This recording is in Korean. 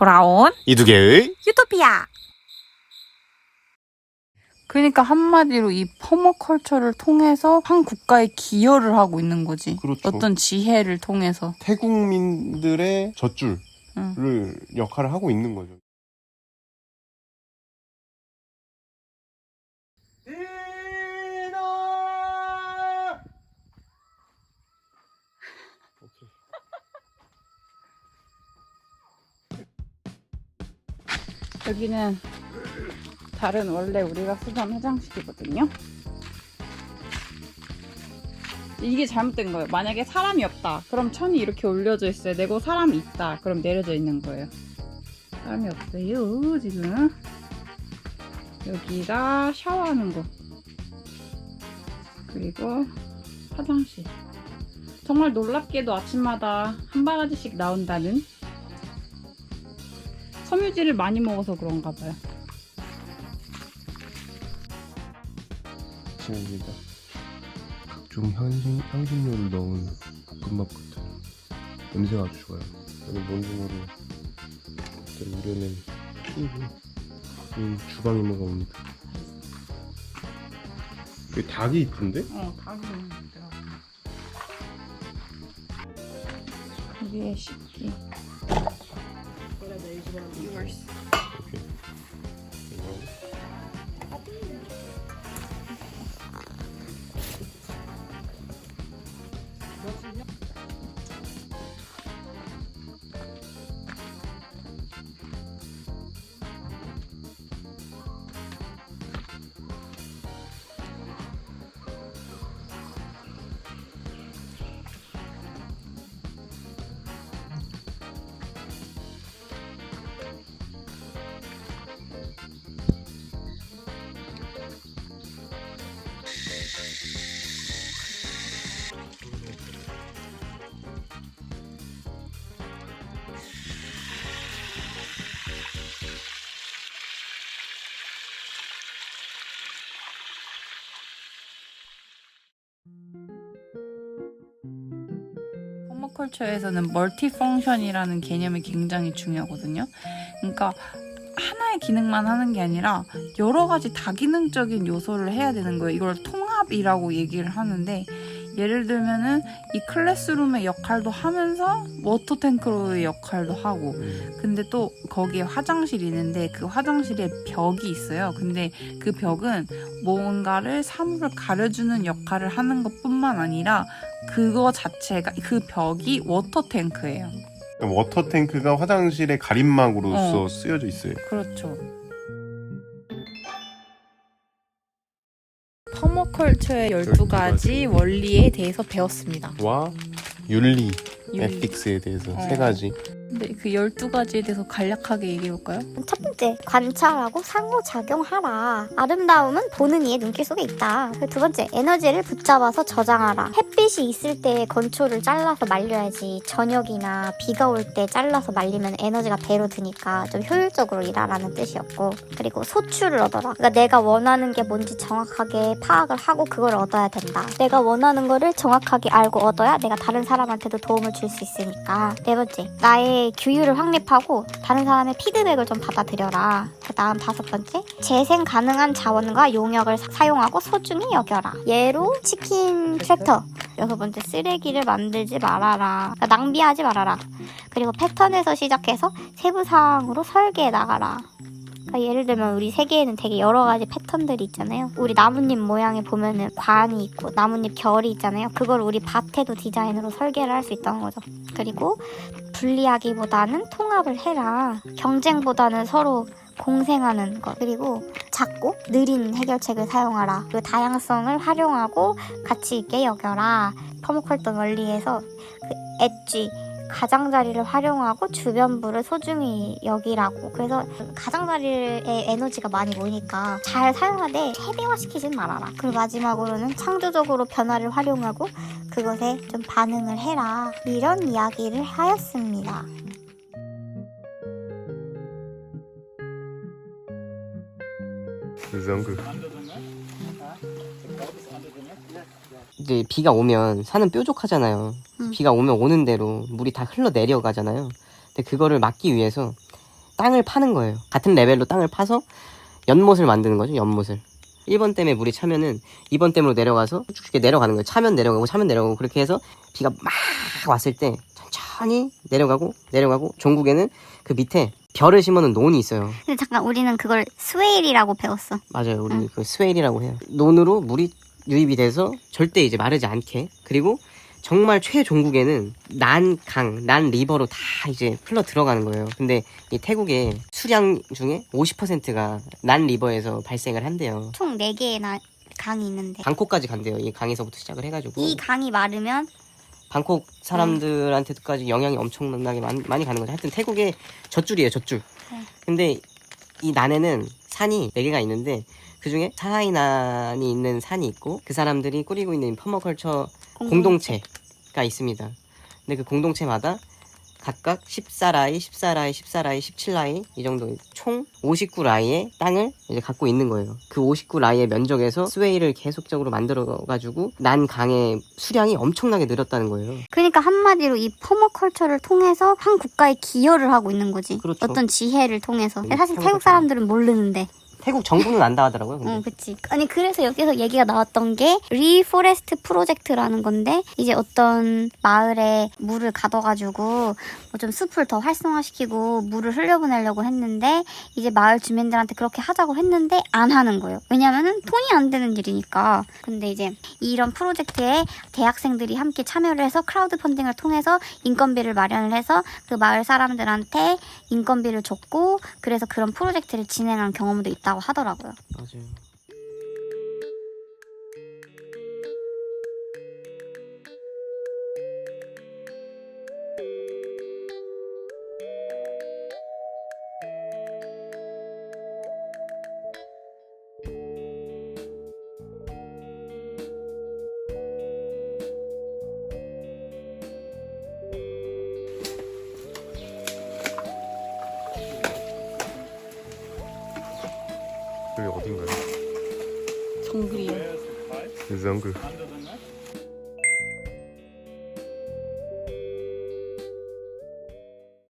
돌아온 이두 개의 유토피아. 그러니까 한마디로 이 퍼머컬처를 통해서 한 국가에 기여를 하고 있는 거지. 그렇죠. 어떤 지혜를 통해서. 태국민들의 젖줄을 응. 역할을 하고 있는 거죠. 여기는 다른 원래 우리가 쓰던 화장실이거든요. 이게 잘못된 거예요. 만약에 사람이 없다. 그럼 천이 이렇게 올려져 있어요. 내고 사람이 있다. 그럼 내려져 있는 거예요. 사람이 없어요, 지금. 여기가 샤워하는 곳. 그리고 화장실. 정말 놀랍게도 아침마다 한 바가지씩 나온다는 섬유질을 많이 먹어서 그런가 봐요. 각종 향신, 향신료를 넣은 볶음밥 같은 냄새가 아주 좋아요. 여기 mon중으로 우려낸 피고 음, 주방 이모가 옵니다. 여기 닭이 있던데? 어, 닭이 있더라고. 여기에 식기. Yours. 오케이. 컬처에서는 멀티펑션이라는 개념이 굉장히 중요하거든요. 그러니까 하나의 기능만 하는 게 아니라 여러 가지 다기능적인 요소를 해야 되는 거예요. 이걸 통 합이라고 얘기를 하는데 예를 들면은 이 클래스룸의 역할도 하면서 워터탱크로의 역할도 하고 음. 근데 또 거기에 화장실이 있는데 그 화장실에 벽이 있어요. 근데 그 벽은 뭔가를 사물을 가려주는 역할을 하는 것 뿐만 아니라 그거 자체가 그 벽이 워터 탱크예요. 워터 탱크가 화장실의 가림막으로서 어. 쓰여져 있어요. 그렇죠. 퍼머컬처의 12 가지 12가지 원리에 대해서 배웠습니다. 와 윤리, 윤리. 에틱스에 대해서 어. 세 가지. 근데 그 12가지에 대해서 간략하게 얘기해 볼까요? 첫 번째, 관찰하고 상호작용하라. 아름다움은 보는 이의 눈길 속에 있다. 그두 번째, 에너지를 붙잡아서 저장하라. 햇빛이 있을 때 건초를 잘라서 말려야지. 저녁이나 비가 올 때 잘라서 말리면 에너지가 배로 드니까 좀 효율적으로 일하라는 뜻이었고. 그리고 소출을 얻어라. 그러니까 내가 원하는 게 뭔지 정확하게 파악을 하고 그걸 얻어야 된다. 내가 원하는 거를 정확하게 알고 얻어야 내가 다른 사람한테도 도움을 줄 수 있으니까. 네 번째, 나의 규율을 확립하고 다른 사람의 피드백을 좀 받아들여라. 그 다음 다섯 번째, 재생 가능한 자원과 용역을 사- 사용하고 소중히 여겨라. 예로 치킨 트랙터. 여섯 번째, 쓰레기를 만들지 말아라. 그러니까 낭비하지 말아라. 그리고 패턴에서 시작해서 세부사항으로 설계해 나가라. 그러니까 예를 들면 우리 세계에는 되게 여러 가지 패턴들이 있잖아요. 우리 나뭇잎 모양에 보면은 관이 있고 나뭇잎 결이 있잖아요. 그걸 우리 밭에도 디자인으로 설계를 할 수 있다는 거죠. 그리고 분리하기보다는 통합을 해라. 경쟁보다는 서로 공생하는 것. 그리고 작고 느린 해결책을 사용하라. 그리고 다양성을 활용하고 가치 있게 여겨라. 퍼머컬던 원리에서 그 엣지 가장자리를 활용하고 주변부를 소중히 여기라고. 그래서 가장자리에 에너지가 많이 모이니까 잘 사용하되 세대화시키진 말아라. 그리고 마지막으로는 창조적으로 변화를 활용하고 그것에 좀 반응을 해라. 이런 이야기를 하였습니다. 그 이제 비가 오면 산은 뾰족하잖아요. 음. 비가 오면 오는 대로 물이 다 흘러 내려가잖아요. 근데 그거를 막기 위해서 땅을 파는 거예요. 같은 레벨로 땅을 파서 연못을 만드는 거죠. 연못을. 1번 댐에 물이 차면은 2번 댐으로 내려가서 쭉쭉 내려가는 거예요. 차면 내려가고 차면 내려가고 그렇게 해서 비가 막 왔을 때 천천히 내려가고 내려가고 종국에는 그 밑에 별을 심어놓은 논이 있어요. 근데 잠깐 우리는 그걸 스웨일이라고 배웠어. 맞아요. 우리 그 스웨일이라고 해요. 논으로 물이 유입이 돼서 절대 이제 마르지 않게. 그리고 정말 최종국에는 난 강, 난 리버로 다 이제 흘러 들어가는 거예요. 근데 이 태국의 수량 중에 50%가 난 리버에서 발생을 한대요. 총 4개의 나, 강이 있는데 방콕까지 간대요. 이 강에서부터 시작을 해가지고. 이 강이 마르면 방콕 사람들한테까지 영향이 엄청나게 많, 많이 가는 거죠. 하여튼 태국의 젖줄이에요, 젖줄. 네. 근데 이 난에는 산이 네 개가 있는데 그 중에 사하이난이 있는 산이 있고 그 사람들이 꾸리고 있는 퍼머컬처 공동체 가 있습니다. 근데 그 공동체마다 각각 14라이, 14라이, 14라이, 17라이 이 정도 총 59라이의 땅을 이제 갖고 있는 거예요. 그 59라이의 면적에서 스웨이를 계속적으로 만들어 가지고 난 강의 수량이 엄청나게 늘었다는 거예요. 그러니까 한마디로 이 퍼머컬처를 통해서 한 국가에 기여를 하고 있는 거지. 그렇죠. 어떤 지혜를 통해서. 음, 사실 태국 퍼머컬처. 사람들은 모르는데. 태국 정부는 안다 하더라고요. 근데. 어, 그치. 아니, 그래서 여기서 얘기가 나왔던 게, 리포레스트 프로젝트라는 건데, 이제 어떤 마을에 물을 가둬가지고, 뭐 좀 숲을 더 활성화시키고, 물을 흘려보내려고 했는데, 이제 마을 주민들한테 그렇게 하자고 했는데, 안 하는 거예요. 왜냐면은 돈이 안 되는 일이니까. 근데 이제, 이런 프로젝트에 대학생들이 함께 참여를 해서, 크라우드 펀딩을 통해서 인건비를 마련을 해서, 그 마을 사람들한테 인건비를 줬고, 그래서 그런 프로젝트를 진행한 경험도 있다 고 하더라고요. 맞아요. 어딘가요? 정글이요. 정글